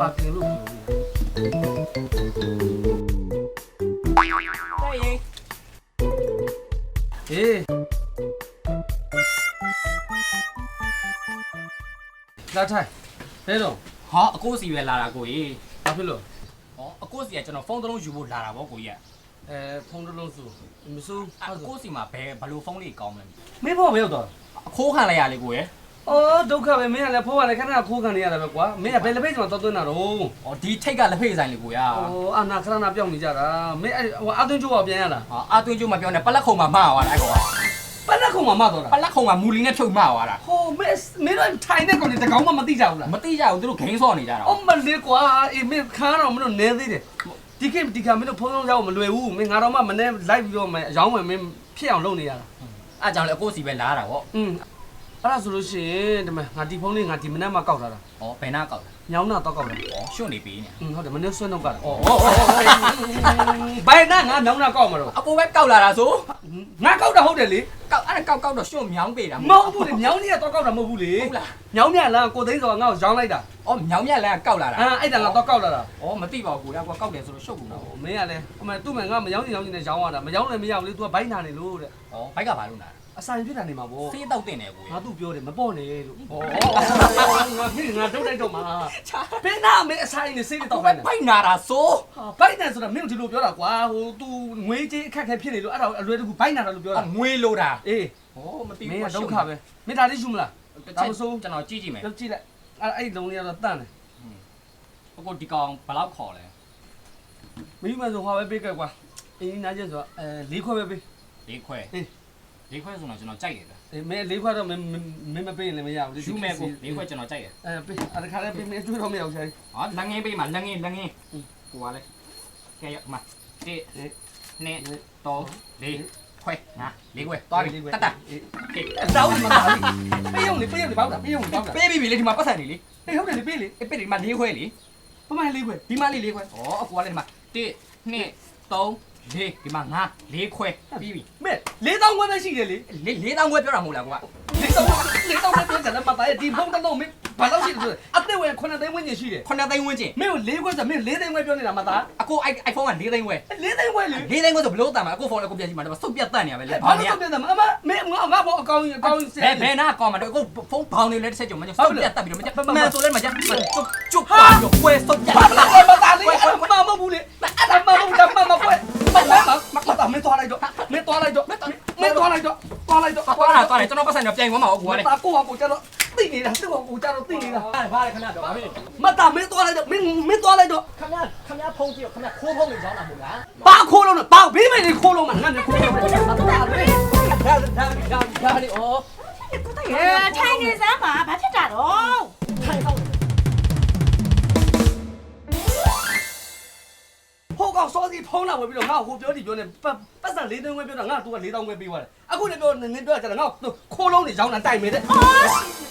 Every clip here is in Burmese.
ပါကင်လို့ပြောနေတဲ့ရင်ဟေးလာထိုင်ဟဲ့တော့ဟာအကိုစီပဲလာတာကိုကြီးဘာဖြစ်လို့ဟောအကိုစီကကျွန်တော်ဖုန်းတစ်လုံးယူဖို့လာတာဗောကိုကြီးကအဲဖုန်းတစ်လုံးစုမစိုးအကိုစီမှာဘယ်ဘလို့ဖုန်းလေးကောင်းမလဲမင်းဖို့မရောက်တော့အခိုးခံလိုက်ရလေကိုရဲ့ အော်ဒုက္ခပဲမင်းကလည်းဖိုးကလည်းခဏခိုးခံနေရတာပဲကွာမင်းကဘယ်လက်ဖေးကျွန်တော်သွားသွင်းတာတော့ဟောဒီထိတ်ကလက်ဖေးဆိုင်လေကိုရအော်အနာခဏနာပြောင်းနေကြတာမင်းဟိုအသွင်းကျိုးကပြန်ရလားဟာအသွင်းကျိုးမပြောနဲ့ပလက်ခုံမှာမှားသွားတာအဲ့ကောင်ပလက်ခုံမှာမတော့တာ ပလက်ခုံမှာမူလီနဲ့ဖြုတ်မှားသွားတာဟိုမင်းမင်းတို့ထိုင်တဲ့ကောင်တွေတကောင်မှမသိကြဘူးလားမသိကြဘူးသူတို့ဂိမ်းဆော့နေကြတာအော်မလေးကွာအေးမင်းခါတော့မင်းတို့နေသေးတယ်ဒီကိဒီကမင်းတို့ဖုန်းလုံးရောက်မလွယ်ဘူးမင်းငါတော့မှမနေ့လိုက်ပြီးတော့မအယောင်းမယ်မင်းဖြစ်အောင်လုပ်နေရတာအဲ့ကြောင့်လေအကိုစီပဲလာတာဗောอืม အဲ့ဒါဆိုလို့ရှိရင်ဒီမှာငါဒီဖုန်းလေးငါဒီမနက်မှကောက်ထားတာဩဘယ်နာကောက်လဲညောင်းနာတော့ကောက်တာဩရှွန့်နေပြီနေဟင်းဟုတ်တယ်မနေ့ဆွဲနှုတ်ကတော့ဩဩဘယ်နာငါညောင်းနာကောက်မှာတော့အပေါ်ပဲကောက်လာတာဆိုငါကောက်တာဟုတ်တယ်လေကောက်အဲ့ဒါကောက်ကောက်တော့ရှွန့်မြောင်းပေးတာမဟုတ်ဘူးလေညောင်းနေတော့ကောက်တာမဟုတ်ဘူးလေဟုတ်လားညောင်းမြလန်းကိုသိန်းစောကငါ့ကိုရောင်းလိုက်တာဩမြောင်းမြလန်းကကောက်လာတာအာအဲ့ဒါငါတော့ကောက်လာတာဩမသိပါဘူးကိုကွာကောက်တယ်ဆိုတော့ရှုပ်ကုန်တာဩမင်းကလည်းအမေသူ့မှငါမရောင်းနေရောင်းနေနဲ့ရောင်းရတာမရောင်းလည်းမရဘူးလေ तू ကဘိုက်နာနေလို့တဲ့ဩဘိုက်ကဘာလို့နာ အဆိုင်ပြစ်တာနေမှာပေါ့။ဆေးတောက်တင်တယ်ကိုငါသူ့ပြောတယ်မပေါ့နဲ့လို့။ဩငါဖြစ်ငါတုတ်လိုက်တော့မှာဘယ်နာမင်းအဆိုင်နေစိတ်တော့ဘိုဖိုက်င်နေဘိုက်နာတာဆိုဘိုက်နာဆိုတာမင်းတို့ဒီလိုပြောတာကွာဟို तू ငွေကြေးအခက်ခဲဖြစ်နေလို့အဲ့ဒါအလွယ်တကူဘိုက်နာတာလို့ပြောတာငွေလိုတာအေး။ဩမသိမင်းဘူးကဒုက္ခပဲမင်းဒါလေးယူမလားဒါမဆိုးကျွန်တော်ကြည့်ကြည့်မယ်လောက်ကြည့်လိုက်အဲ့အဲ့လုံးလေးကတော့တန့်တယ်။အခုဒီကောင်ဘယ်လောက်ခေါ်လဲမင်းမဆိုဟောပဲပေးခဲ့ကွာအင်းနာကျဆိုအဲလေးခွဲပဲပေး။၄ခွဲအေး။ ၄ခွဲဆိုတော့ကျွန်တော်ကြိုက်တယ်ဗျအေးမင်းလေးခွဲတော့မင်းမင်းမပေးရင်လည်းမရဘူးလေ။ယူမယ်ကို၄ခွဲကျွန်တော်ကြိုက်တယ်အဲပေးအဲ့ဒါခါလေးပေးမင်းတွေ့တော့မရဘူးဆရာကြီး။ဟောလက်ငင်းပေးမှာလက်ငင်းလက်ငင်း။ကိုကလည်းကဲရမှာ1အေး2 3 4ခွဲငါ၄ခွဲသွားပြီတတ်တတ်အေး။ကဲတောင်းမှာပါပေးရုံလေပေးရုံလေပေါ့တာပေးရုံလေပေါ့တာပေးပြီပြီလေဒီမှာပတ်စံနေလေအေးဟုတ်တယ်လေပေးလေ။အေးပေးဒီမှာ၄ခွဲလေပမိုင်းလေးခွဲ။ဒီမှာလေး၄ခွဲ။ဩအခုကလည်းဒီမှာ1 2 3 4ဒီမှာငါ၄ခွဲပြီးပြီမဲလေးတောင်းခွဲပဲရှိတယ်လေလေးလေးတောင်းခွဲပြောတာမဟုတ်လားကွာလေးတောင်းလေးတောင်းပဲပြောတယ်မပါရဲ့ဒီဖုန်းတော့မင်း ဘာလို့ရှိတယ်ဆိုအသက်ဝင်9သိန်းဝန်းကျင်ရှိတယ်ခုနှစ်သိန်းဝန်းကျင်မင်းကိုလေးခွဲဆိုမင်းလေးသိန်းခွဲပြောနေတာမသားအကို iPhone က၄သိန်းဝဲလေးသိန်းခွဲလေ၄သိန်းဝဲဆိုဘလို့တန်မှာအကိုဖုန်းလည်းကိုပြန်ကြည့်မှာတော့စုပ်ပြတ်တတ်နေရပဲလေဘာလို့ဆိုပြတယ်မမမင်းငါငါဘောအကောင်းအကောင်းစဘယ်ဘယ်နာကောင်းမှာတော့အကိုဖုန်းဘောင်းနေလဲတစ်ချက်ကြုံမှာစုပ်ပြတ်တတ်ပြီးတော့မကြမှန်ဆိုလဲမကြကျွတ်ကျွတ်ပါရောဝဲစုပ်ပြတ်ဘာလို့မသားလေးမမဘူးလေအဲ့ဒါမမဘူးဒါမမကွယ်မမမမမင်းသွားလိုက်တော့မင်းသွားလိုက်တော့မင်း သွားလိုက်တော့သွားလိုက်တော့သွားတာသွားတယ်ကျွန်တော်ပတ်စံတော့ပြန်ဝင်မှာအကိုကလေတာကိုကကိုကြတော့သိနေတာသူ့ကိုကြတော့သိနေတာဘာလဲခဏတော့ဘာဖြစ်လဲမတာမင်းသွားလိုက်တော့မင်းမင်းသွားလိုက်တော့ခဏခဏဖုန်းကြည့်ခဏခိုးဖုန်းနေကြောင်းတာမို့လားဘာခိုးလုံးလဲဘာဘေးမနေခိုးလုံးမငါနဲ့ခိုးလုံးတယ်မတာလေဒါဒါဒါဒါလေဩအဲထိုင်နေစမ်းပါဘာ ကောင်စောစီဖုံးလာဝယ်ပြီးတော့ငါ့ကိုပြောဒီပြောနေပတ်စံ၄သိန်းခွဲပြောတာငါကသူက၄တောင်းခွဲပေးသွားတယ်အခုလည်းပြောနင်းပြောကြတယ်ငါခိုးလုံးနေရောင်းတာတိုက်မယ်တဲ့အော်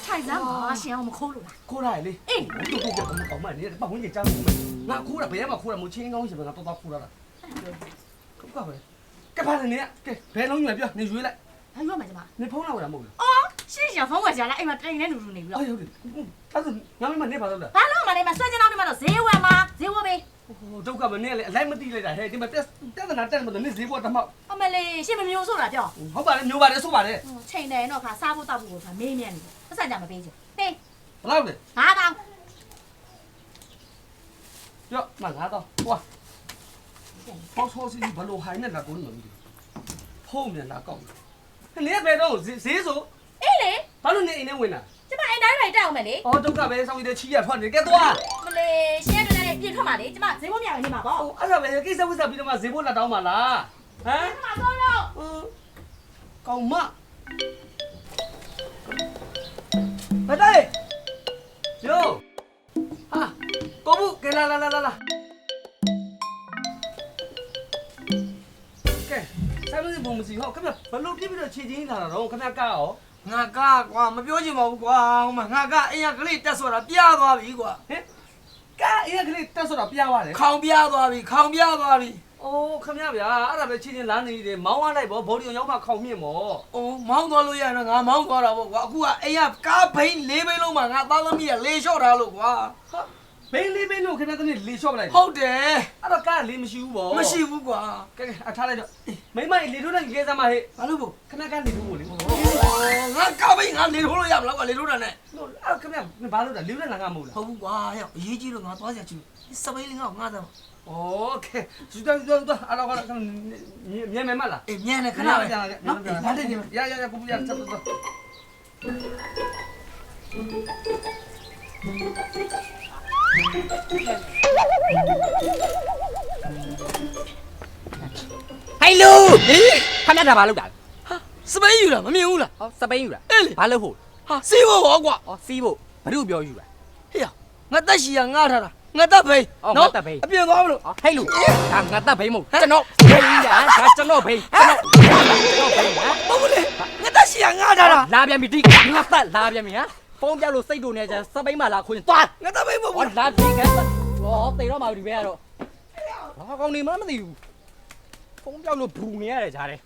ထိုင်စမ်းပါရှင်အောင်မခိုးလို့လားခိုးလိုက်လေအေးတူတူကမကောင်မနေပတ်ဝန်းကျင်ကြားလို့ငါခိုးတာဘယ်မှာခိုးတာမချင်းကောင်းရှင်ငါတော့တော့ခိုးတာလားဟုတ်ကဲ့ပဲကပါနေကဲဘယ်လုံးညပြောနေရွေးလိုက်ဘာပြောမှကျမနေဖုံးလာဝယ်တာမဟုတ်လားအော်ရှင်းရှင်းဖုန်းဝယ်ကြလားအိမ်မှာတိုင်နေလူလူနေပြီးတော့အေးဟုတ်တယ်အဲ့ဒါငါမနေပါတော့လားဘာလို့မလဲမဆွဲချင်တော့ဒီမှာတော့ဈေးဝယ်မှာဈေးဝယ်ပေးဟို ဒုက္ခမနေလေအလိုက်မတိလိုက်တာဟဲ့ဒီမှာတက်တက်နာတက်မလို့နေဈေးပေါ်တမောက်အမလေးရှင်းမမျိုးဆိုတာပြောဟုတ်ပါလေမျိုးပါတယ်ဆိုပါလေချိန်တယ်တော့ခါစားဖို့တောက်ဖို့ကမေးမြန်းနေတယ်ပတ်စံကြမပေးချင်ဟေးဘလောက်လဲငါတောင်းပြောမငါတော့ဟွာဖောက်ဆောစီဘလို့ဟိုင်းနဲ့လာကုန်နေပြီဖုံးမြန်လာကောက်နေဘယ်တော့ဈေးဆိုအေးလေဘာလို့နေအိမ်ထဲဝင်တာ ကျမအိမ်တိုင်းတိုင်းတက်အောင်မယ်လေအော်ဒုက္ခပဲစောင်းရတဲ့ချီရထွက်နေကဲသွားမလေးရှင်းတယ်လည်းပြင်ထွက်မှာလေကျမဈေးဝယ်မြောင်နေမှာပေါ့ဟိုအဲ့ဒါပဲကိစ္စဝိစ္စပြီးတော့မှဈေးပေါ်လာတောင်းပါလားဟမ်ကျမတော့တော့ကောင်မဘယ်တိုင်ယောဟာကိုဘူးကဲလာလာလာလာလာကဲဆိုင်မစီဘုံမစီဟောခင်ဗျဘလို့ပြစ်ပြီးတော့ခြေချင်းလာတာတော့ခင်ဗျကားရော ငါကကွာမပြောချင်ပါဘူးကွာဟိုမှာငါကအိမ်ကကလေးတက်ဆိုတာပြသွားပြီကွာဟင်ကားအေးကလေးတက်ဆိုတာပြသွားတယ်ခေါင်ပြသွားပြီခေါင်ပြသွားပြီအိုးခင်ဗျဗျာအဲ့ဒါပဲခြေချင်းလမ်းနေတယ်မောင်းရလိုက်ပေါ့ဘော်ဒီအောင်ရောက်မှခေါင်မြင့်မော်အိုးမောင်းသွားလို့ရရင်တော့ငါမောင်းသွားတာပေါ့ကွာအခုကအိမ်ကကားဘိန်းလေးဘိန်းလုံးမှာငါသားသမီးကလေလျှော့ထားလို့ကွာဟာဘိန်းလေးဘိန်းလို့ခင်ဗျားသမီးလေလျှော့ပလိုက်ဟုတ်တယ်အဲ့တော့ကားလေးမရှိဘူးဗောမရှိဘူးကွာကဲကဲအထားလိုက်တော့မိမလေထိုးတဲ့ကဲစမ်းမဟဲ့ဘာလို့ဖို့ခဏကလေထိုးဖို့လေဟို ငါကပိငါလေထိုးလို့ရမလားကွာလေထိုးတာနဲ့ အဲ့ခင်ဗျားဘာလို့လဲလေထိုးတဲ့ငါကမဟုတ်လား ဟုတ်ဘူးကွာဟဲ့အရေးကြီးလို့ငါသွားစရာချင်စပိန်လေးငါငါတော့ โอเคယူတော့ယူတော့အဲ့တော့ကတော့မြန်မြန်မလား အေးမြန်နေခဏပဲနော်လမ်းတက်နေမယ် ရရရကိုပြရဆက်တော့ ဟိုင်လူခမရတာဘာလုပ်တာ စပိန်ယူတာမမြင်ဘူးလားဟောစပိန်ယူတာအေးလေဘာလုပ်ဖို့ဟာစီးဖို့ဟောကွာဟောစီးဖို့ဘ누구ပြောယူတာဟေ့ငါတက်ရှိရငါထားတာငါတက်ဖိအော်ငါတက်ဖိအပြင်သွားမလို့ဟောဟိုင်လူဒါငါတပ်ဘိန်းမို့ကျွန်တော်ဘိန်းညာဒါကျွန်တော်ဘိန်းကျွန်တော်ကျွန်တော်ဘိန်းဟာဘာလို့လဲငါတက်ရှိရငါထားတာလာပြန်ပြီဒီငါတက်လာပြန်ပြီဟာဖုန်းပြောက်လို့စိတ်တို့နေကြစပိန်မှာလာခွင်းသွားငါတက်ဖိမဟုတ်ဟောဘူးလာပြီကဲဟောတေတော့မှာဒီဘဲကတော့ဘာကောင်းနေမှမသိဘူးဖုန်းပြောက်လို့ဘူးနေရတယ်ဂျားတယ်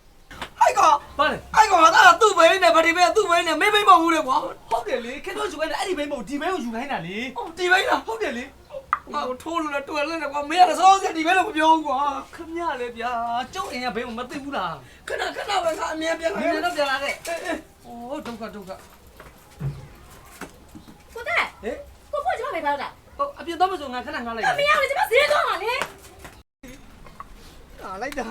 အိုက်ကွာပါလေအိုက်ကွာဒါသူ့ဘိန်းနဲ့ဗတိဘဲသူ့ဘိန်းနဲ့မေးဘိန်းမဟုတ်ဘူးလေကွာဟုတ်တယ်လေခင်ဗျားယူခိုင်းတဲ့အဲ့ဒီဘိန်းမဟုတ်ဒီဘိန်းကိုယူခိုင်းတာလေဒီဘိန်းလားဟုတ်တယ်လေငါကိုထိုးလို့လည်းတွယ်လို့လည်းကွာမင်းကစောစရာဒီဘဲလို့မပြောဘူးကွာခင်ဗျားလေဗျာကျုပ်အိမ်ကဘိန်းကိုမသိဘူးလားခဏခဏပဲငါအမြင်ပြန်လာဒီနေ့တော့ပြန်လာခဲ့โอ้ဒုက္ခဒုက္ခကိုတက်ဟေးကိုကိုကျမပဲပြောတာဟိုအပြင်တော့မဆိုငါခဏငါလိုက်အမေရလေကျမဈေးသွားမှာလေဟာလိုက်တာ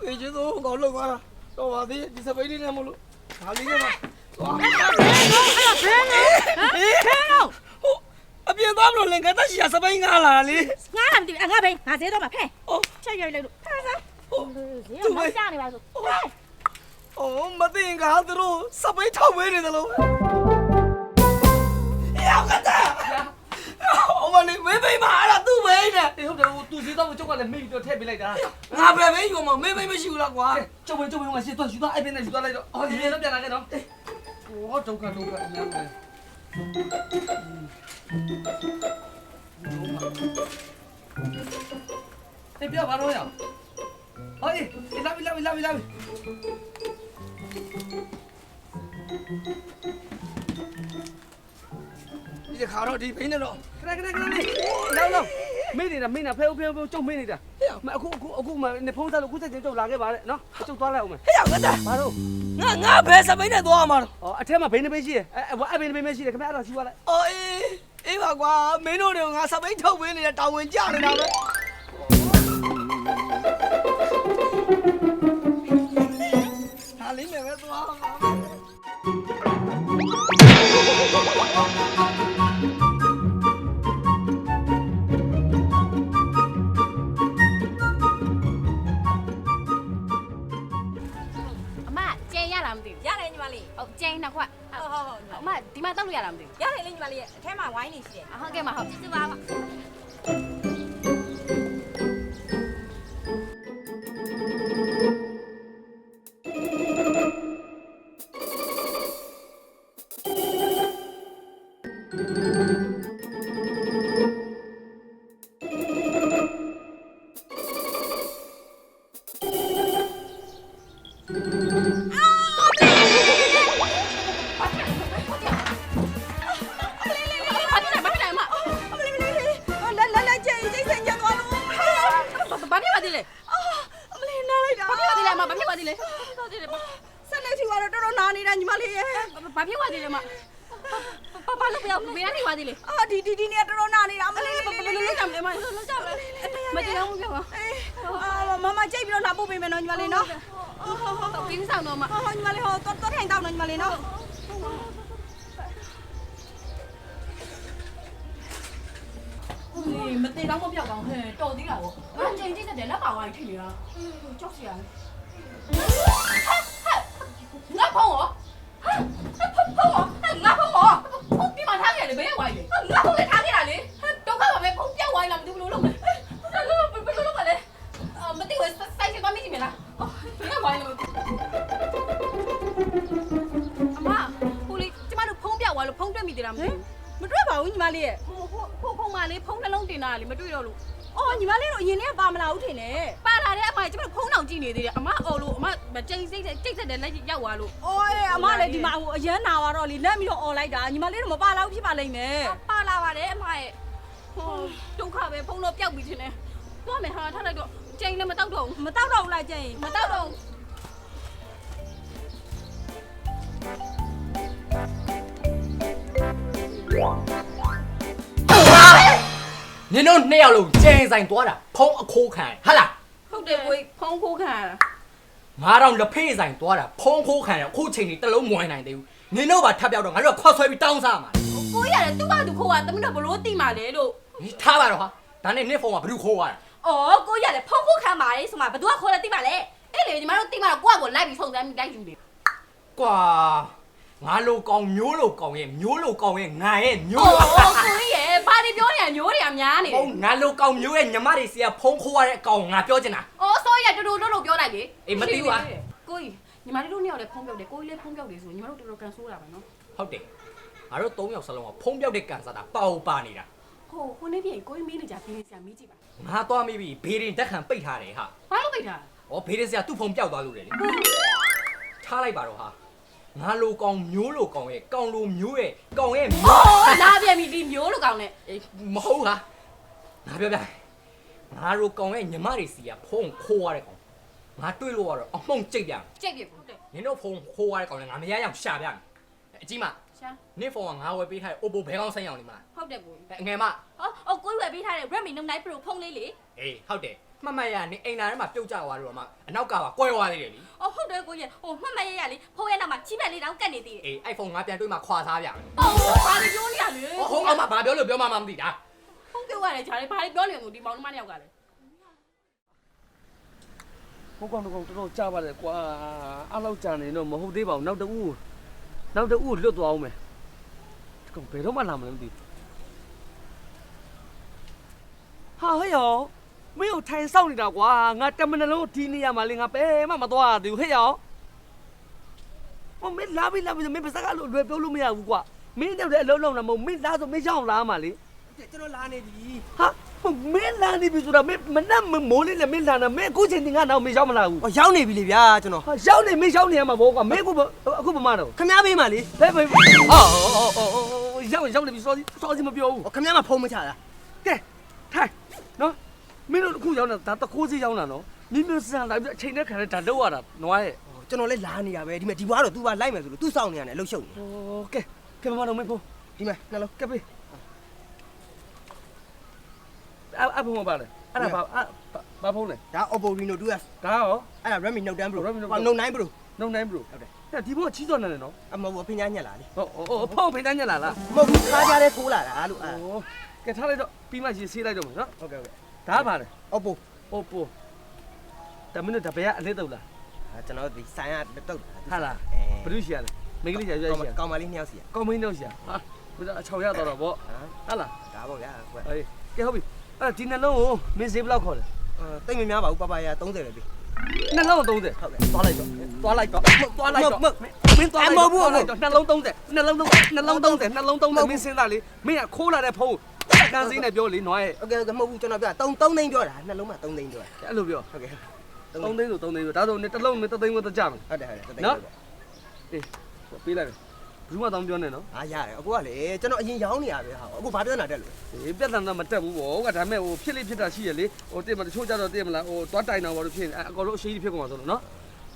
ဝေချင်သောကောလောက်သွား တော့ပါသေးဒီစပိတ်လေးနဲ့မလို့ဒါလေးနဲ့ပါသွားဟဲ့ဘယ်လိုဟဲ့ဘယ်လိုဟိုအပြင်သွားမလို့လင်ကတက်ရှိရစပိတ်ငါလာလေငါလာမသိဘူးငါဘယ်ငါဈေးတော့မှာဖဲချက်ရိုက်လိုက်လို့ဖဲစမ်းဟိုဈေးတော့ကြားနေပါဆိုအိုးမသိငါသူတို့စပိတ်ထောက်ဝေးနေတယ်လို့ရောက်ကတာအမလေးမင်းမိမအား င်းနဲ့အေးဟုတ်တယ်ဟိုသူစီတော့ကျုပ်ကလည်းမိပြီးတော့ထည့်ပေးလိုက်တာငါပဲပဲယူမှာမင်းမင်းမရှိဘူးလားကွာကျုပ်ပဲကျုပ်ပဲငါစီတော့ယူသွားအဲ့ပင်နဲ့ယူသွားလိုက်တော့အော်ဒီနေ့တော့ပြန်လာခဲ့တော့ဟောဒုက္ခဒုက္ခအများကြီးဟေးပြပါတော့ရအောင်ဟောအေးလာပြီလာပြီလာပြီလာပြီ ဒီတစ်ခါတော့ဒီဘိန်းနဲ့တော့ခဏခဏခဏလေးလောက်လောက်မေ့နေတာမေ့နေတာဖဲဦးဖဲဦးဖဲဦးကျုပ်မေ့နေတာမအခုအခုအခုမှနေဖုံးစားလို့အခုစက်ချင်းကျုပ်လာခဲ့ပါလေနော်ကျုပ်သွားလိုက်အောင်မယ်ဟေ့ရောက်ငါဘာလို့ငါငါဘယ်စပိန်နဲ့သွားမှာတော့အော်အထက်မှာဘိန်းတစ်ပိန်းရှိတယ်အဲအဲ့ဘိန်းတစ်ပိန်းပဲရှိတယ်ခင်ဗျအဲ့ဒါရှိသွားလိုက်အော်အေးအေးပါကွာမင်းတို့တွေကငါစပိန်ထုတ်ပေးနေတာတောင်းဝင်ကြနေတာပဲဟာလေးနဲ့ပဲသွားမှာ ပြောဘယ်ကနေပါသေးလဲအာဒီဒီဒီနေတော်တော်နာနေတာအမလေးလေးဘယ်လိုလုပ်ကြမလဲအမလုပ်ကြမလဲမတင်တော့ဘူးပြောပါအာမမကျိတ်ပြီးတော့လာပို့ပေးမယ်နော်ညီမလေးနော်တော့ကင်းဆောင်တော့အမဟောညီမလေးဟောတော်တော်ထိုင်တောင်းနော်ညီမလေးနော်မသေးတော့မပြောက်တော့ဟဲ့တော်သေးတာဗောငါကျင်းကြည့်တဲ့လက်ပါဝိုင်းထိနေတာကြောက်စရာငါဖုန်းရောဖုန်းရော လုံးတင်တာလေမတွေ့တော့လို့အော်ညီမလေးတို့အရင်ကပါမလာဘူးထင်တယ်ပါလာတဲ့အမကျမတို့ဖုံးတောင်ကြည့်နေသေးတယ်အမအော်လို့အမကျိန်စိတ်စိတ်ဆက်တဲ့လက်ရောက်သွားလို့အော်အမလည်းဒီမှာဟိုအရန်နာသွားတော့လीလက်ပြီးတော့អော်လိုက်တာညီမလေးတို့မပါလာဘူးဖြစ်ပါလိမ့်မယ်ပါလာပါတယ်အမရဲ့ဟဟောဒုက္ခပဲဖုန်းတော့ပျောက်ပြီထင်တယ်သွားမယ်ဟာထားလိုက်တော့ကျိန်လည်းမတောက်တော့ဘူးမတောက်တော့ဘူးလားကျိန်မတောက်တော့ဘူး နင်တို့နှစ်ယောက်လုံးကျင်းဆိုင်သွားတာဖုံးအခိုးခံရဟာလားဟုတ်တယ်ကိုဖုန်းခိုးခံရတာငါတော့လက်ဖေးဆိုင်သွားတာဖုံးခိုးခံရအခုချိန်ကြီးတစ်လုံးမဝင်နိုင်သေးဘူးနင်တို့ပါထပ်ပြောက်တော့ငါတို့ကခေါ်ဆွဲပြီးတောင်းစားမှာကိုရတယ်သူ့ဘာသူခိုးတာတမီးတော့ဘလို့တိမှလဲလို့ဒီထားပါတော့ဟာဒါနဲ့နင့်ဖုန်းကဘယ်သူခိုးရတာအော်ကိုရတယ်ဖုန်းခုခံပါလေဆိုမှဘသူကခေါ်လဲသိပါလေအဲ့လေညီမတို့တိမှတော့ကိုယ့်ကိုလိုက်ပြီးစုံစမ်းပြီးလိုက်ယူတယ်ကွာငါလိုကောင်မျိုးလိုကောင်ရဲ့မျိုးလိုကောင်ရဲ့ငါရဲ့မျိုးအော်လိုကိုကြီးရဲ့ ဘာတွေပြောနေရမျိုးတွေကများနေတယ်ဟုတ်ငါလိုကောင်မျိုးရဲ့ညီမတွေစီကဖုံးခိုးရတဲ့ကောင်ငါပြောချင်တာ အော်ဆိုရတူတူတို့တို့ပြောလိုက်လေအေးမသိဘူးဟာကိုကြီးညီမတို့နှစ်ယောက်လည်းဖုန်းပြောက်တယ်ကိုကြီးလည်းဖုန်းပြောက်တယ်ဆိုညီမတို့တော်တော်ကန်ဆိုးတာပဲနော်ဟုတ်တယ်ငါတို့၃ယောက်စလုံးကဖုံးပြောက်တဲ့ကန်စားတာပေါပါနေတာဟိုခုနေ့ပြင်ကိုကြီးမင်းနေကြပြင်းနေစရာမီးကြည့်ပါငါသွားမိပြီဘေးရင်တက်ခံပိတ်ထားတယ်ဟာဘာလို့ပိတ်တာ။ဩဘေးရင်စရာသူ့ဖုံပြောက်သွားလို့လေ။ထားလိုက်ပါတော့ဟာ။ ငါလိုကောင်မျိုးလိုကောင်ရဲ့ကောင်လိုမျိုးရဲ့ကောင်ရဲ့မျိုး အော်လာပြန်ပြီဒီမျိုးလိုကောင်းနဲ့အေးမဟုတ်ဟာ။ငါပြောပြ။ငါလိုကောင်ရဲ့ညီမတွေစီကဖုံခိုးရတဲ့ကောင်။ငါတွေ့လို့ရတော့အမှုံကြိတ်ပြန်ကြိတ်ပြဟုတ်တယ်။နင်တို့ဖုံခိုးရတဲ့ကောင်လည်းငါမရရအောင်ရှာပြန်။အကြီးမရှာနင့်ဖုံကငါဝယ်ပေးထားတဲ့ Oppo ဘဲကောင်းဆိုင်အောင်နေမလားဟုတ်တယ်ကိုကြီး။အငယ်မအော်အော်ကိုရွယ်ပေးထားတဲ့ Redmi Note 9 Pro ဖုန်းလေးလေအေးဟုတ်တယ်။ မှတ်မှတ်ရနင်အိမ်လာထဲမှာပြုတ်ကြသွားလို့မှအနောက်ကပါကွဲသွားသေးတယ်လီအော်ဟုတ်တယ်ကိုရဟိုမှတ်မရရလေဖုန်းရဲ့နောက်မှာချိပက်လေးတောင်ကတ်နေသေးတယ်။အေး iPhone ငါပြန်တွေ့မှခွာစားပြန်မယ်အော်ဘာတွေပြောနေရလဲ။ဟိုအောင်မဘာပြောလို့ပြောမှမမသိတာ။ဖုန်းပြောရတယ်ဂျားလေးဘာတွေပြောနေလဲဒီမောင်နှမနှစ်ယောက်ကလည်းဟိုကောင်တော့တော်တော်ကြားပါတယ်ကွာအဲ့လောက်ကြာနေတော့မဟုတ်သေးပါဘူးနောက်တူနောက်တူလွတ်သွားအောင်မယ်ဒီကောင်ဘယ်တော့မှလာမလဲမသိဟာဟဲ့ရော မင်းကိုထိုင်ဆောင်နေတာကွာငါတမနလုံးဒီနေရာမှာလေငါပဲမှမသွားရသေးဘူးဟဲ့ရောဟိုမင်းလာပြီလာပြီမင်းပါစကားလို့လွယ်ပြောလို့မရဘူးကွာမင်းတော့လည်းအလုံးလုံးလာမဟုတ်မင်းလာဆိုမင်းရှောင်းလာမှာလေကျွန်တော်လာနေပြီဟာဟိုမင်းလာနေပြီဆိုတာမင်းမနဲ့မိုးလေးလည်းမင်းလာနေမင်းအခုချိန်တင်ငါတော့မင်းရှောင်းမလာဘူးဟောရောက်နေပြီလေဗျာကျွန်တော်ဟာရှောင်းနေမင်းရှောင်းနေရမှာဘောကွာမင်းအခုဘအခုပမာတော့ခမည်းပေးပါလေဘယ်ဘယ်အော်အော်အော်အော်ရှောင်းရှောင်းနေပြီစောစီစောစီမပြောဘူးဟောခမည်းမဖုန်းမချတာကဲထိုင်နော် မင်းတို့အခုရောက်နေတာဒါတကိုးစီရောက်လာနော်မင်းမျိုးစံလာပြီးအချိန်နဲ့ခံတဲ့ဒါလောက်ရတာနွားရဲ့ ကျွန်တော်လည်းလာနေရပဲဒီမှာဒီဘွားတော့ तू ပါလိုက်မယ်ဆိုလို့ तू စောင့်နေရတယ်လှုပ်ရှုပ်နေ โอเคကဲမမတော့မဖို့ ဒီမှာနှလုံး ကဲပေးအဲ့အဲ့ဘုံမပါလေအဲ့ဒါဘာဘာဖုန်းလဲ ဒါ Oppo Reno 2S ဒါရော အဲ့ဒါ Redmi Note 10 Pro Redmi Note ဟော Note 9 Pro နှုံနိုင်ဘလို့ ဟုတ်တယ် အဲ့ဒီဘုံချီးစောနေတယ်နော် အမဟုတ်ဘူးပညာညက်လာလေ ဟိုဟိုဖုန်းဖိတန်းညက်လာလား မဟုတ်ဘူးခါကြတဲ့ကိုးလာတာလို့အဲ့ โอ้ကဲထားလိုက်တော့ပြီးမှရေဆေးလိုက်တော့မယ်နော် ဟုတ်ကဲ့ဟုတ်ကဲ့ ဒါကပါလေ Oppo ဟိုပိုတမင်းတို့တပည့်အလေးတော့လားအာကျွန်တော်ဒီဆိုင်ရတုတ်ဟာလားဘယ်လိုရှိရလဲမင်္ဂလိရှာရရရှိရကောင်းပါလေးနှစ်ယောက်စီရကောင်းမင်းတော့ရှိရဟာဘုရားအချောက်ရတော့တော့ဗောဟမ်ဟာလားဒါပေါ့ဗျာကွအေးကဲဟုတ်ပြီအဲ့ဒီနှလုံးကိုမင်းဈေးဘယ်လောက်ခေါ်လဲအာတိတ်မများပါဘူးပပရ30ပဲပြီနှလုံး30ဟုတ်ကဲ့သွားလိုက်တော့သွားလိုက်တော့သွားလိုက်တော့မဟုတ်မင်းသွားလိုက်တော့နှလုံး30နှလုံး30နှလုံး30နှလုံး30မင်းစဉ်းစားလေမင်းကခိုးလာတဲ့ဖုန်း တန်းစင်းနဲ့ပြောလေနွားရဲ့ โอเคโอเคမဟုတ်ဘူးကျွန်တော်ပြ3 3သိန်းပြောတာနှလုံးမှာ3သိန်းပြောတာ အဲ့လိုပြော ဟုတ်ကဲ့ 3သိန်းဆို3သိန်းဆိုဒါဆိုတစ်လုံးနဲ့တစ်သိန်းကိုတကြမယ် ဟုတ်တယ်ဟုတ်တယ် နော် အေးပေးလိုက်မယ်ဘူးမှတောင်းပြောနေနော် အားရတယ်အခုကလေကျွန်တော်အရင်ရောင်းနေရပဲဟာအခုဘာပြဿနာတက်လို့ အေးပြဿနာမတက်ဘူးဗောကဒါမဲ့ဟိုဖြစ်လိဖြစ်တာရှိရလေဟိုတင်မတချို့ကြတော့တင်မလားဟိုသွားတိုင်တော့ဘာလို့ဖြစ်နေအကောလို့အရှိကြီးဖြစ်ကုန်မှာဆိုလို့နော်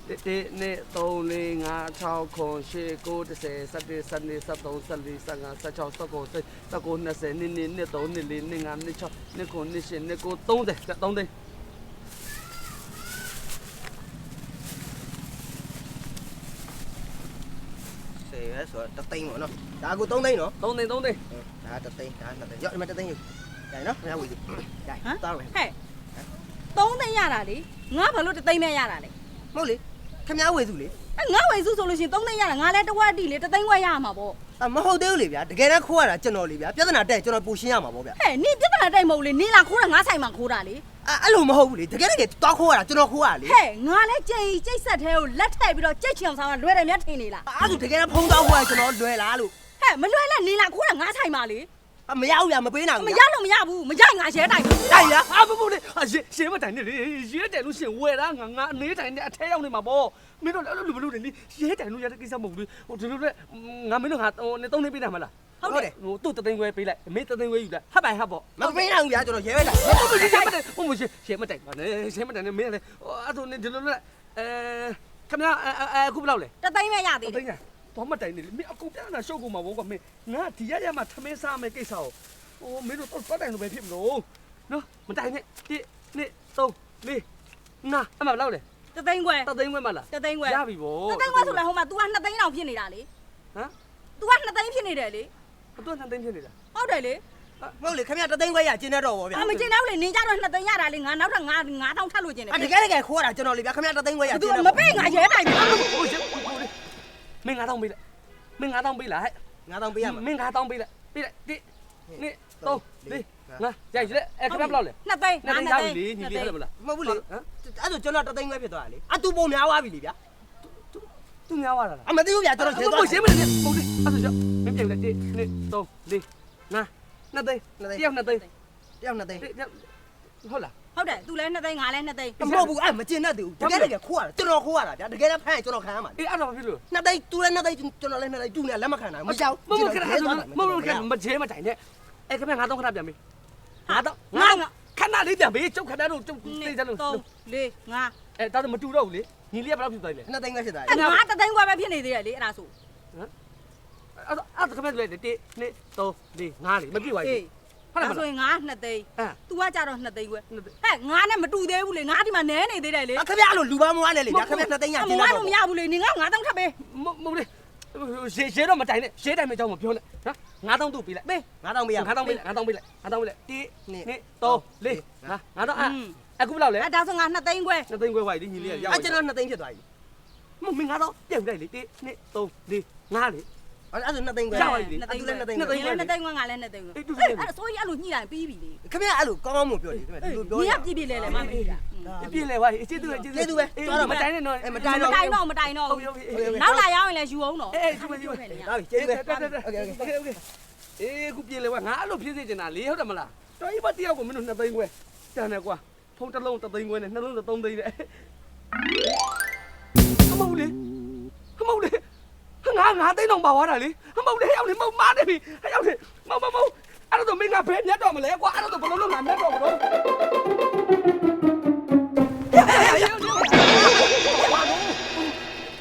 1 2 3 4 5 6 9 10 9 10 11 12 13 14 15 16 19 19 20 22 23 24 25 26 29 28 29 30 30သိန်းစေပဲဆိုတော့3သိန်းပေါ့နော်ဒါအခု3သိန်းနော်3သိန်း3သိန်းဒါ3သိန်းဒါ2သိန်းရောဒီမှာ3သိန်းယူကြိုင်နော်မရဘူးကြိုင်တောင်းမယ်ဟဲ့သုံးသိန်းရတာလေငါဘာလို့တစ်သိန်းနဲ့ရတာလဲမဟုတ်လေ ခမ ्या ဝေစုလေအဲငါဝယ်စုဆိုလို့ရှရင်သုံးသိန်းရတာငါလည်းတစ်ဝက်အတိလေတစ်သိန်းဝက်ရမှာပေါ့အမဟုတ်သေးဘူးလေဗျာတကယ်တမ်းခိုးရတာကျွန်တော်လေဗျာပြဿနာတက်ကျွန်တော်ပူရှင်းရမှာပေါ့ဗျာဟဲ့နင်ပြဿနာတိုက်မဟုတ်လေနင်လာခိုးတာငါဆိုင်မှာခိုးတာလေအဲ့အဲ့လိုမဟုတ်ဘူးလေတကယ်တကယ်တောက်ခိုးရတာကျွန်တော်ခိုးရလေဟဲ့ငါလည်းကြိတ်ကြိတ်ဆက်သေးကိုလက်ထည့်ပြီးတော့ကြိတ်ချင်အောင်ဆောင်တာလွယ်တယ်မြတ်ထင်နေလားအဲ့ဒါတကယ်တမ်းဖုံးတောက်ခိုးရကျွန်တော်လွယ်လားလို့ဟဲ့မလွယ်လဲနင်လာခိုးတာငါဆိုင်မှာလေ အမရဘူးဗျာမပေးနိုင်မဘူးရလို့မရဘူးမရငါရဲတိုင်တိုင်ရအာမဟုတ်လေအရေရေမတိုင်နဲ့လေရေတိုင်လို့ရှင်ဝယ်တာငါငါအနေတိုင်နဲ့အထဲရောက်နေမှာပေါ့မင်းတို့လည်းအဲ့လိုမလုပ်နဲ့လေရေတိုင်လို့ရတဲ့ကိစ္စမဟုတ်ဘူးဟိုဒီလိုလေငါမင်းတို့ငါဟိုနေသုံးနေပေးနိုင်မလားဟုတ်တယ်ဟိုသူ့တသိန်းခွဲပေးလိုက်မင်းတသိန်းခွဲယူလိုက်ဟပ်ပိုင်ဟပ်ပေါ့မပေးနိုင်ဘူးဗျာကျွန်တော်ရဲလိုက်ဟုတ်ပါဘူးရေမတိုင်ဟုတ်မရှိရေမတိုင်ပါနဲ့ရေမတိုင်နဲ့မင်းလည်းအဲ့ဒါနဲ့ဒီလိုလေအဲခင်ဗျာအခုဘယ်လောက်လဲတသိန်းပဲရတသေးတသိယ် န်းရတော့မတိုင်နေလေမင်းအကုန်ပြန်လာရှုပ်ကုန်မှာဘောကမင်းငါဒီရရမှာသမင်းစားမယ်ကိစ္စကိုဟိုမင်းတို့တော့တိုင်လို့ပဲဖြစ်မလို့နော်မတိုင်နဲ့ဒီနေ့သုံးလေးငါအမဘယ်လောက်လဲတသိန်းခွဲတသိန်းခွဲမလားတသိန်းခွဲရပြီဗောတသိန်းခွဲဆိုလဲဟိုမှာ तू က2သိန်းတောင်ဖြစ်နေတာလေဟမ် तू က2သိန်းဖြစ်နေတယ်လေအတော့နှစ်သိန်းဖြစ်နေတာဟုတ်တယ်လေဟုတ်လေခင်ဗျာတသိန်းခွဲရကျင်းတတ်တော့ဗောဗျာအမကျင်းတော့လေနင်းကြတော့2သိန်းရတာလေငါနောက်ထပ်9 9000ထပ်လို့ကျင်းတယ်အတကယ်တကယ်ခိုးရတာကျွန်တော်လေဗျာခင်ဗျာတသိန်းခွဲရသူကျင်းတတ်မပေးငါရဲတိုင်ပြီဟိုချက်ဟိုလေ မင်း9000ပေးလိုက်မင်း9000ပေးလိုက်ဟဲ့9000ပေးရမှာမင်း9000ပေးလိုက်ပေးလိုက်ဒီနေ့သုံးလေးငါကြိုက်လေအဲ့ခဏဘယ်လောက်လဲ2သိန်းနှစ်ငါသိန်း2ရသိပြီန်းလေညီလေးဟုတ်လားမဟုတ်ဘူးလေဟမ်အဲ့ဒါကျွန်တော်တသိန်းခွဲဖြစ်သွားတာလေအတူပုံများသွားပြီလေဗျာသူများသွားတာလားအမသိဘူးဗျာကျွန်တော်ရဲသွားရှင်းမနေပုံလေးအဲ့ဒါကြောင့်မင်းပြန်လိုက်ဒီနေ့သုံးလေးငါနှစ်သိန်းတယောက်နှစ်သိန်းတယောက်နှစ်သိန်းဟုတ်လား ဟုတ်တယ် तू လဲ2သိန်းငါလဲ2သိန်းမဟုတ်ဘူးအဲ့မကျင်းတတ်သေးဘူးတကယ်တကယ်ခိုးရတာကျွန်တော်ခိုးရတာဗျာတကယ်လည်းဖမ်းရင်ကျွန်တော်ခံရမှာအေးအဲ့တော့ဘာဖြစ်လို့နှစ်သိန်းတူလည်းနှစ်သိန်းကျွန်တော်လည်းနှစ်သိန်းတူနေလက်မခံနိုင်ဘူးမကြောက်မမခဏမမမခဏမချဲမတိုင်နဲ့အဲ့ခင်ဗျ9000ခဏပြန်ပြီ9000ငါ9000ခဏလေးပြန်ပြီကျုပ်ခဏတော့ကျုပ်သိကြလို့3 4 5အဲဒါတော့မတူတော့ဘူးလေညီလေးကဘယ်လောက်ဖြစ်သွားလဲနှစ်သိန်းပဲဖြစ်သွားအဲ့ငါတသိန်းခွဲပဲဖြစ်နေသေးတယ်လေအဲ့ဒါဆိုအဲ့တော့အဲ့ဒါခင်ဗျလေ1 2 3 4 5လေမပြည့်ပါအေးဘူး ဟုတ်လားမဒါဆိုလားရင်ငါ2သိန်းအဲ तू ကကြတော့2သိန်းခွဲဟဲ့ငါနဲ့မတူသေးဘူးလေငါဒီမှာနဲနေသေးတယ်လေအခဗျာလို့လူပါမွားနေလေဗျာခင်ဗျာနှစ်သိန်းရအကျမင်းဝါတတ်လို့တော့မရဘူးလေနင်က9000ထပ်ပေးမမလေးရေရေတော့မတိုင်နဲ့ရေတိုင်မဲ့အကြောင်းမပြောနဲ့နော်9000တူပေးလိုက်ပေး9000ပေးရ9000ပေးလိုက်9000ပေးလိုက်9000ပေးလိုက်1 2 3 4ဟာ9000အဲ့အခုဘယ်လောက်လဲအဲ့ဒါဆိုငါ2သိန်းခွဲနှစ်သိန်းခွဲပါလေညီလေးကရအဲ့ကျွန်တော်နှစ်သိန်းဖြစ်သွားပြီ မမင်း9000ပြန်လိုက်လေ1 2 3 4 5လေ အဲ့ဒါဆိုနှစ်သိန်းပဲ ရပါပြီ 2သိန်း အဲ့ဒါလည်းနှစ်သိန်း နှစ်သိ ပဲ န်း ငါလည်း2သိန်းခွဲငါလည်း2သိန်းခွဲ အေးတူတူ အဲ့ဒါဆိုရင်အဲ့လိုညှိလိုက်ပြီးပြီလေ ခင်ဗျာအဲ့လိုကောင်းကောင်းမပြောလေခင်ဗျာဒီလိုပြော ညီ ရ ကပြည့်ပြည့်လဲလဲမမကြီးတာ ပြည့်လေဝိုင်းအစ်တူပဲကျေးဇူးပဲမတိုင်နဲ့နော် မတိုင်တော့မတိုင်တော့ ဟုတ်ပြီဟုတ်ပြီ နောက်လာရောက်ရင်လည်းယူအောင်တော့ အေးကျမကြီးပဲ ဒါပြီကျေးဇူးပဲ โอเคโอเคโอเคအေးခုပြေလေကွာငါအဲ့လိုဖြစ်စေချင်တာလေဟုတ်တယ်မလားတော်ကြီးမတယောက်ကိုမင်းတို့2သိန်းခွဲတန်တယ်ကွာဖုန်းတစ်လုံး3သိန်းခွဲနဲ့နှလုံး3သိန်းနဲ့မဟုတ်လေမဟုတ်လေ ငါငါသိန်းတော့ပါသွားတာလေမဟုတ်လေဟဲ့အောင်လေမဟုတ်မားနေပြီဟဲ့အောင်လေမဟုတ်မဟုတ်အဲ့တော့မင်းကဘယ်မြတ်တော့မလဲကွာအဲ့တော့ဘယ်လိုလုပ်ငါမြတ်တော့မလို့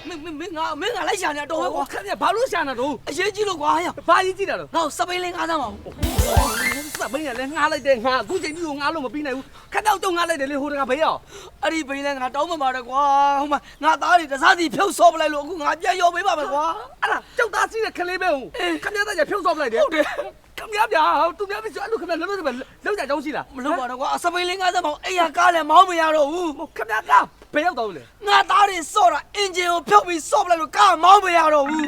မင်းမင်းငါမင်းငါလိုက်ရှာနေတော့ကွာခင်ဗျဘာလို့ရှာနေတော့အရေးကြီးလို့ကွာဟဲ့ဘာကြီးကြည့်တာတော့ငါစပိန်လင်းကားသားမအောင် စပင်းကလည်းငားလိုက်တယ်ငါအခုချိန်ကြီးကိုငားလို့မပြီးနိုင်ဘူးခက်တော့တော့ငားလိုက်တယ်လေဟိုတကဘေးရောအဲ့ဒီဘိန်းလဲငါတောင်းမှပါတယ်ကွာဟိုမှာငါသားတွေတစားစီဖြုတ်ဆော့ပလိုက်လို့အခုငါပြန်ရောပေးပါမယ်ကွာအဲ့ဒါကြောက်သားစီးတဲ့ခလေးပဲဟုတ်ခမရတဲ့ဖြုတ်ဆော့ပလိုက်တယ်ဟုတ်တယ်ခမရဗျာသူများပြီဆိုအဲ့လိုခမရလုံးလုံးပဲလောက်ကြကြောင်းရှိလားမလုပ်ပါတော့ကွာစပိန်လင်းကားသားမအောင်အဲ့ရကားလည်းမောင်းမရတော့ဘူးခမရကဘယ်ရောက်တော့လဲငါသားတွေဆော့တာအင်ဂျင်ကိုဖြုတ်ပြီးဆော့ပလိုက်လို့ကားမောင်းမရတော့ဘူး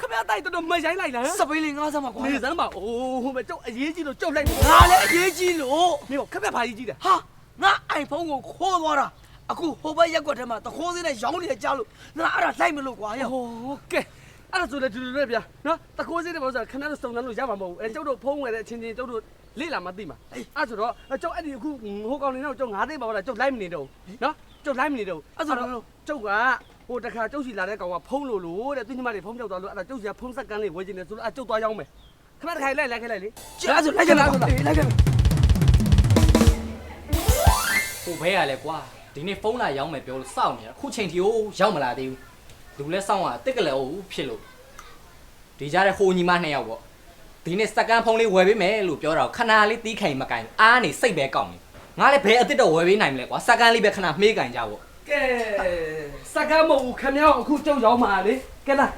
ခမရတိုက်တော့မရိုင်းလိုက်လားစပိန်လင်းကားသားမကွာနေစမ်းပါအိုးဟိုပဲကြောက်အရေးကြီးလို့ကြောက်လိုက်ငါလည်းအရေးကြီးလို့နေခမရဘာကြီးကြီးတယ်ဟာငါအိုင်ဖုန်းကိုခိုးသွားတာအခုဟိုဘက်ရက်ကွက်ထဲမှာတခိုးစင်းနဲ့ရောင်းနေကြလို့ငါအဲ့ဒါလိုက်မလို့ကွာဟဲ့ဟိုကဲအဲ့ဒါဆိုလည်းဒီလိုလေဗျာနော်တကိုးစေးတဲ့ဘောဆိုခဏတော့စုံစမ်းလို့ရမှာမဟုတ်ဘူးအဲကျုပ်တို့ဖုံးဝယ်တဲ့အချင်းချင်းကျုပ်တို့လေ့လာမသိမှာအဲ့ဆိုတော့ကျုပ်အဲ့ဒီအခုဟိုကောင်နေတော့ကျုပ်၅သိန်းပါတော့ကျုပ်လိုက်မနေတော့ဘူးနော်ကျုပ်လိုက်မနေတော့ဘူးအဲ့ဆိုတော့ကျုပ်က ဟိုတခါကျုပ်စီလာတဲ့ကောင်ကဖုံးလို့လို့တဲ့သူညီမတွေဖုံးပြောက်သွားလို့အဲ့ဒါကျုပ်စီကဖုံးဆက်ကန်းလေးဝယ်ခြင်းနဲ့ဆိုတော့အဲ့ကျုပ်သွားရောက်မယ်ခဏတခါလိုက်လိုက်ခဲ့လိုက်လေအဲ့ဆိုလိုက်ကြလားလိုက်ကြလားဟိုဘဲရလဲကွာဒီနေ့ဖုန်းလာရောက်မယ်ပြောလို့စောင့်နေတာခုချိန်ထိကိုရောက်မလာသေးဘူးလူလဲစောင့်ရတစ်ကလေးဟုတ်ဖြစ်လို့ဒီကြားတဲ့ဟိုညီမနှစ်ယောက်ပေါ့ဒီနေ့စကန်ဖုန်းလေးဝယ်ပေးမယ်လို့ပြောတာခဏလေးတီးခိုင်မကင်အားနေစိတ်ပဲကောက်နေငါလည်းဘယ်အစ်စ်တော့ဝယ်ပေးနိုင်မလဲကွာစကန်လေးပဲခဏမှေးကင်ကြပေါ့ကဲ ဆက်ကန်းမဟုတ်ဘူးခင်ဗျားအခုကျုပ်ရောက်မှာလေကဲလား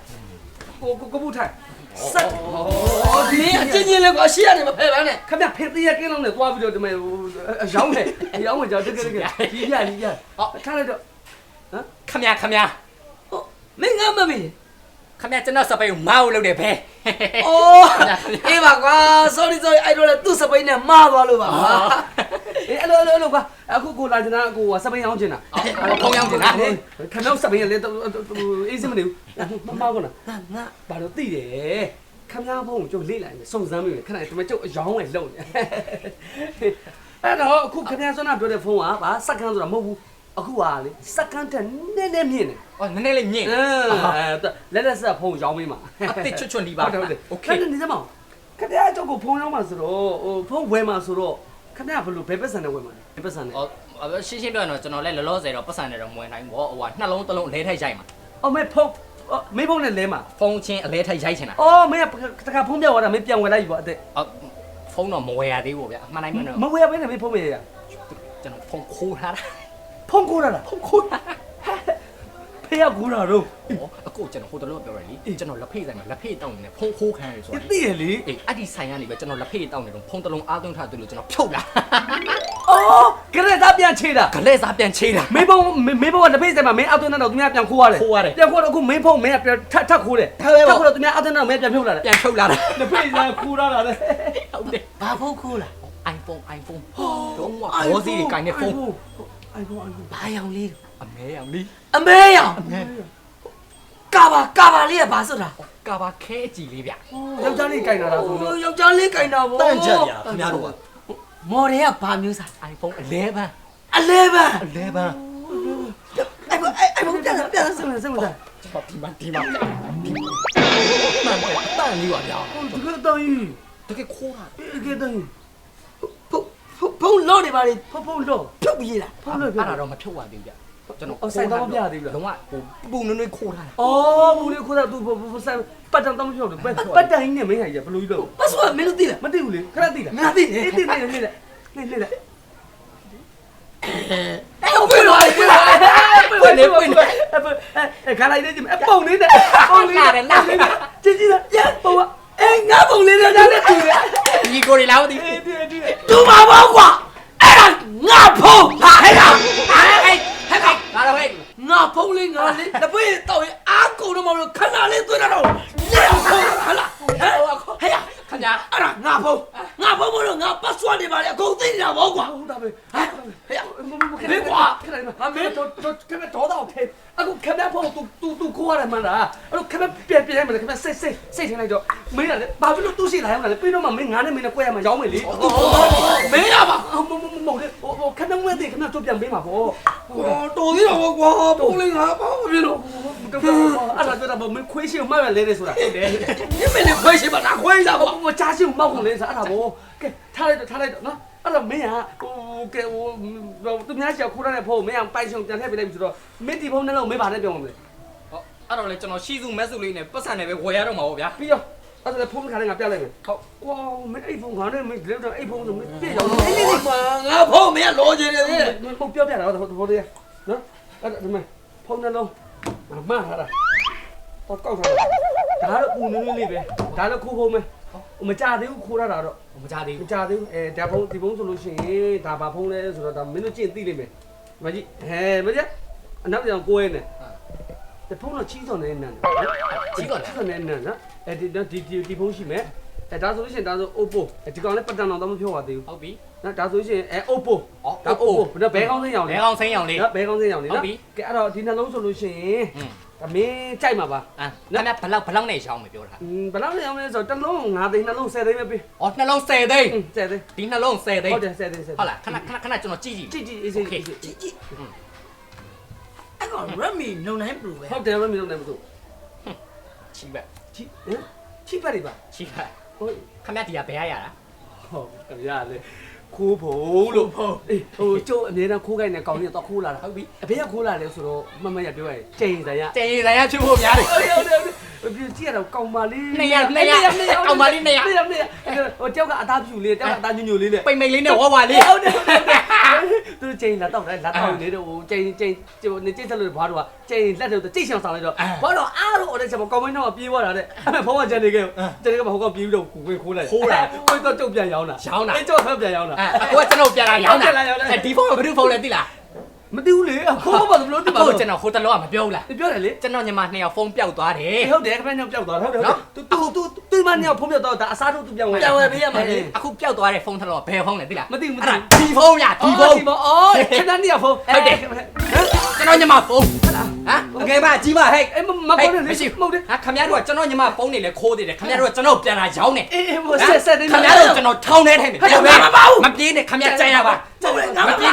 ကိုကိုကိုဘူးထိုင်ဆက်အော်ဒီနေ့အချင်းချင်းလေးကွာရှေ့ကနေမဖယ်ပါနဲ့ခမဖေးသေးရကင်းလုံးနဲ့သွားပြီးတော့ဒီမဲ့ဟိုအရောင်းတယ်အရောင်းဝင်ကြောက်တကယ်တကယ်ကြီးပြကြီးပြဟောထားလိုက်တော့ခမရခမရမင်းငါမမေး ခမရကျွန်တော်စပိန်ကိုမောက်လုပ်တယ်ဘဲအိုးအေးပါကွာ sorry sorry အဲ့တော့လေသူ့စပိန်နဲ့မှားသွားလို့ပါကွာအေးအဲ့လိုအဲ့လိုကွာအခုကိုလာချင်တာကိုစပိန်ရောင်းချင်တာဖုန်းရောက်နေတာခမောက်စပိန်လေအေးစမနေဘူးမမောက်ကောလားငါငါဘာလို့သိတယ်ခမည်းဖုန်းကိုကျုပ်လေးလိုက်မယ်စုံစမ်းမိမယ်ခဏဒီမှာကျုပ်အယောင်းဝယ်လုံနေအဲ့တော့အခုခမည်းဆွမ်းနာပြောတဲ့ဖုန်းကဗာစက္ကန့်ဆိုတာမဟုတ်ဘူး အခုကလေစက္ကန့်တက်နည်းနည်းမြင့်တယ်။အော်နည်းနည်းလေးမြင့်။အင်းလက်လက်ဆက်ဖုန်းရောင်းပေးမှာ။အတစ်ချွတ်ချွတ်ဒီပါ။ဟုတ်တယ်။ Okay ။နည်းနည်းစမအောင်။ခပြားကြောက်ကိုဖုန်းရောင်းမှာဆိုတော့ဟိုဖုန်းဝယ်မှာဆိုတော့ခပြားဘယ်လိုဘယ်ပတ်စံနဲ့ဝယ်မှာလဲ။ဘယ်ပတ်စံနဲ့။အော်ရှင်းရှင်းပြောရင်တော့ကျွန်တော်လည်းလောလောဆယ်တော့ပတ်စံနဲ့တော့မဝယ်နိုင်ဘူး။ဟိုကနှလုံးတစ်လုံးအလဲထိုက်ရိုက်မှာ။အော်မဲဖုန်းမင်းဖုန်းနဲ့လဲမှာဖုန်းချင်းအလဲထိုက်ရိုက်ချင်တာ။အော်မင်းကတခါဖုန်းပြသွားတာမင်းပြန်ဝယ်လိုက်ပြီပေါ့အစ်။အော်ဖုန်းတော့မဝယ်ရသေးဘူးဗျ။အမှန်တိုင်းမှန်တော့မဝယ်ရဘဲနဲ့မင်းဖုန်းမရရ။ကျွန်တော်ဖုန်းခိုးထားတာ။ ဖုန်းကိုရတာဖုန်းကိုရဖေးရကူတာတော့ဟောအခုကျွန်တော်ဟိုတလို့ပြောရလေကျွန်တော်လက်ဖေးဆိုင်မှာလက်ဖေးတောင်းနေတယ်ဖုန်းခိုးခံရဆိုဒီတော့သိရလေအေးအဲ့ဒီဆိုင်ကနေပဲကျွန်တော်လက်ဖေးတောင်းနေတော့ဖုန်းတစ်လုံးအားသွင်းထားတယ်လို့ကျွန်တော်ဖြုတ်လာအော်ကရက်သားပြန်ချေတာဂလဲစားပြန်ချေးတာမေဖုန်းမေဖုန်းကတပိတ်စက်မှာမင်းအောက်သွင်းတော့သူများပြန်ခိုးရတယ်ခိုးရတယ် ပြန်ခိုးတော့အခုမင်းဖုန်းမင်းကပြန်ထပ်ထပ်ခိုးတယ်ထပ်ပဲပေါ့ခိုးတော့သူများအောက်သွင်းတော့မင်းပြန်ဖြုတ်လာတယ်ပြန်ဖြုတ်လာတာတပိတ်စက်ခိုးရတာလေ ဟုတ်တယ် ဘာဖုန်းခိုးလား iPhone iPhone တော့ဘောစီကိုင်တဲ့ဖုန်း iPhone iPhone ဘာရောင်လေးအမဲရောင်လေးအမဲရောင်ကာဘာကာဘာလေးကဘာဆိုတာကာဘာခဲအကြည့်လေးဗျယောက်ျားလေးကြိုင်လာတာဆိုတော့ယောက်ျားလေးကင်တာဗောတန့်ချက်ညာခင်ဗျားတို့ကမော်ဒယ်ကဘာမျိုးစား iPhone 11 11 11အဲ့ဘာအဲ့ဘာပြန်ပြန်စမ်းစမ်းစမ်းကျွန်တော်ဒီမှာဒီမှာမှန်တယ်တန်လေးပါဗျာဒီကတော့ရင်တကယ်ခိုးတာဒီကတော့ရင်ဖုန်းဖုန်း လုံးနေပါလေဖုန်းဖုန်းတော့ဖြုတ်ပြီးလားဖုန်းလို့ပြအဲ့တာဒါတော့မဖြုတ်ရသေးဘူးဗျကျွန်တော်အော်ဆိုင်တော့မပြသေးဘူးလားလုံးဝဟိုပူနွေးနွေးခိုးထားတာအော်ဘူးလေခိုးတာသူဆိုင်ပတ်တန်တော့မပြောဘူးပတ်တန်ကြီးနဲ့မင်းဟာကြီးဘယ်လိုကြီးတော့ပတ်စဝမင်းတို့သိလားမသိဘူးလေခဏသိလားငါသိတယ်အေးသိနေနေလေနေနေလေအဲ့ဟုတ်ပြီလားပွင့်နေပွင့်နေအဲခါလိုက်နေကြအပုံလေးနဲ့ပုံလေးနဲ့နားလေးကြည့်ကြည့်လားရပုံကအေးငါဖုန်းလေးနဲ့တူတယ်ဒီကိုရီလာဦးဒီအေးဒီဒီ တူပါဘောကွာအဲ့ဒါငါဖုန်းဟာဟဲ့ကောင်ဟဲ့ဟဲ့ဟဲ့လာတော့ဟဲ့ငါဖုန်းလေးငါလေးတပည့်တော့ရင်အားကုန်တော့မလို့ခဏလေးသွင်းတော့ညောင်ဖုန်းဟာလားဟဲ့ဟဲ့ ခင်ဗျာအဲ့ဒါငါဖုန်းငါဖုန်းမလို့ငါပတ်စဝတ်နေပါလေအကုန်သိနေတာဘောကွာဟုတ်တာပဲဟဲ့ဟဲ့မင်းကွာခဏလေးဟာမင်းတော့တော့ခဏတော့တော့ဖေးအခုခဏဖို့တူတူတူကိုရတယ်မလားအဲ့ခဏပြန်ပြန်မလားခဏစိတ်စိတ်စိတ်ထင်းလိုက်တော့မင်းကလည်းဘာဖြစ်လို့သူ့ရှိလာရမလဲပြီးတော့မှမင်းငါနဲ့မင်းနဲ့꿰ရမှာရောင်းမယ်လေမင်းရပါမမမမလေဟိုခဏမွေးသေးခဏတော့ပြန်ပေးမှာပေါ့တော်သေးတော့ဘောကွာဖုန်းလေးငါဘာမဖြစ်လို့ အဲ့ဒါတော့မင်းခွေးရှိမှတ်ရလဲလေဆိုတာဟုတ်တယ်ညမင်းနဲ့ခွဲရှိပါလားခွဲလာပေါ့ဟိုကြားရှိမှောက်ကုန်လေဆိုအဲ့ဒါဘောကဲထားလိုက်တော့ထားလိုက်တော့နော်အဲ့တော့မင်းကဟိုကဲဟိုသူများချောက်ခိုးရတဲ့ဖုန်းမင်းကပိုင်ဆောင်ပြန်ထည့်ပေးလိုက်ပြီဆိုတော့မင်းဒီဖုန်းနဲ့လုံးမင်းဗာနဲ့ပြောမှာမလဲအဲ့တော့လေကျွန်တော်ရှီစုမက်စုလေးနဲ့ပတ်စံနဲ့ပဲဝယ်ရတော့မှာပေါ့ဗျာပြီးရောအဲ့ဒါဖုန်းခါလေးငါပြလိုက်မယ်ဟုတ်ကွာမင်းအဲ့ဖုန်းခါနဲ့မင်းဒီတော့အဲ့ဖုန်းဆိုမင်းပြရောက်တော့ဒီနေ့မှာငါဖုန်းမင်းလောချင်နေသေးတယ်မင်းဖုန်းပြောပြတာတော့ဟိုတည်းနော်အဲ့ဒါဒီမှာဖုန်းနှလုံး မမထားတာတော့ကောက်ထားတာဒါတော့ပူနွေးနွေးလေးပဲဒါတော့ခိုးဖုန်းပဲမကြသေးဘူးခိုးရတာတော့မကြသေးမဘူးကြသေးဘူးအဲဒါဖုန်းဒီဖုန်းဆိုလို့ရှိရင်ဒါဘာဖုန်းလဲဆိုတော့ဒါမင်းတို့ကြည့်သိလိမ့်မယ်မကြီးဟဲမကြီးအနောက်ကြောင်ကိုယ်နဲ့ဒီဖုန်းတော့ချီးစော်နေနေတယ်ချီးတော့လေချီးစော်နေနေနော်အဲဒီဒီဒီဒီဖုန်းရှိမယ်အဲဒါဆိုလို့ရှိရင်ဒါဆို Oppo ဒီကောင်လည်းပတ်တန်တော့မပြောပါသေးဘူးဟုတ်ပြီ နော်ဒါဆိုလို့ရှိရင်အဲ Oppo အော် ဒါ Oppo နော်ဘဲကောင်းစင်းရောင် လဲ လေ ကောင်းစိမ်းရောင်လေး နော်ဘဲကောင်းစင်းရောင်လေ ဟုတ် နော် ပြီ ကဲအဲ့တော့ဒီနှလုံးဆိုလို့ရှိရင် อืม ဒါမင်းကြိုက်မှာပါ အာခင်ဗျာဘလောက်ဘလောက်နဲ့ရှောင်းမပြောတာ อืมဘယ်လောက်ရောင်လဲဆိုတော့တစ်လုံး9သိန်းနှလုံး10သိန်းပဲပေး အော်နှလုံး10သိန်း อืม10သိန်း ဒီနှလုံး10သိန်း ဟုတ်တယ်10သိန်း10သိန်း ဟုတ်လားခဏခဏခဏကျွန်တော်ကြည့်ကြည့် ကြည့်ကြည့်အေးစေး Okay ကြည့်ကြည့် ကြည့်ကြည့်အဲ့ကောင် Redmi Note 9 Pro ပဲ ဟုတ်တယ်မမီလုံးနေမလို့ ချီပဲ ချီဟမ်ချီပတ်နေပါ ချီပဲ ဟုတ် ခင်ဗျာဒီကဘယ်ရရတာ ဟုတ်ကြရလေ ခိုးဖို့လို့အေးဟိုကျိုးအမြဲတမ်းခိုးခိုင်းနေကောင်းနေတော့ခိုးလာတာဟုတ်ပြီအဖေကခိုးလာလဲဆိုတော့မမရပြောရကျိန်ဆိုင်ရတေးဆိုင်ရချူဖို့များတယ်ဟုတ်ဟုတ်ဟုတ်ပြကြည့်ရတော့ကောင်းပါလေးနှစ်ရက်နှစ်ရက်ကောင်မလေးနှစ်ရက်နှစ်ရက်နှစ်ရက်ဟိုတယောက်ကအသားဖြူလေးတယောက်ကအသားညွညွလေးနဲ့ပိတ်မိတ်လေးနဲ့ဝါဝါလေးဟုတ်တယ်ဟုတ်တယ် သူကျိန်လာတော့လာတော့နေတော့ကျိန်ကျိန်ကျိုနေကျိတ်ဆက်လို့ဘာတော့ကျိန်လက်တော့ကျိတ်ဆောင်ဆောင်လိုက်တော့ဘာတော့အားတော့တဲ့ချက်ကောင်းမင်းတော့ပြေးသွားတာတဲ့အဲ့ဖုန်းကကျန်နေခဲ့ကျန်နေကဟိုကပြေးပြီးတော့ကိုကိုခိုးလိုက်ကိုတော့ကျုပ်ပြန်ရောင်းတာအေးကျုပ်ဖက်ပြန်ရောင်းတာအဲအခုကကျွန်တော်ပြန်လာရောင်းပြန်လာရောင်းတာတာအဲဒီဖုန်းကဘယ်သူဖုန်းလဲသိလား မသိဘူးလေခေါ်ပါဘယ်လိုသိမှာကိုကျွန်တော်ဟိုတလောကမပြောဘူးလားပြောတယ်လေကျွန်တော်ညီမနှစ်ယောက်ဖုန်းပျောက်သွားတယ်ဟုတ်တယ်ခမင်းပျောက်သွားဟုတ်တယ်ဟုတ်တယ်သူသူသူမနှစ်ယောက်ဖုန်းပျောက်သွားတာအစားထုတ်သူပြောင်းဝင်ပြောင်းဝင်ပေးရမှာလေအခုပျောက်သွားတဲ့ဖုန်းတလောကဘယ်ဖုန်းလဲသိလားမသိဘူးမသိဘူးဒီဖုန်းလားဒီဖုန်းဒီဖုန်းအော်ခဏနှစ်ယောက်ဖုန်းဟုတ်တယ်ကျွန်တော်ညီမဖုန်းဟုတ်လားဟမ်အငယ်မကြီးမဟဲ့မမပေါ်နေလေရှိမှုတ်တယ်ဟာခမရတို့ကကျွန်တော်ညီမဖုန်းနေလေခိုးသေးတယ်ခမရတို့ကကျွန်တော်ပြန်လာရောင်းနေအေးဟိုဆက်ဆက်နေခမရတို့ကျွန်တော်ထောင်းနေထိုင်နေဟုတ်တယ်မပါဘူးမပြေးနဲ့ခမရကြိုင်ရပါဟုတ်တယ်ငါမပြေး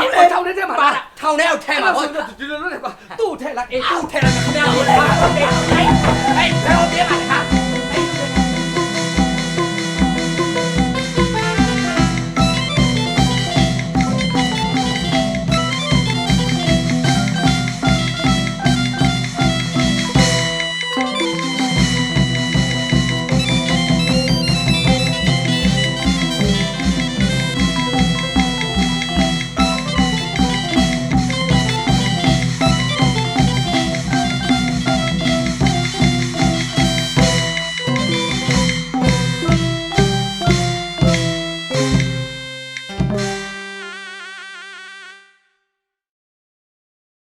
င်ထဲထဲမှာပါထောင်ထဲကိုထဲမှာဟုတ်ဒီလိုလုပ်နေပါသူ့ထဲလိုက်အေးသူ့ထဲလိုက်ခင်ဗျားဟိုထဲဟေးဟေးဟေးဟေးဟေး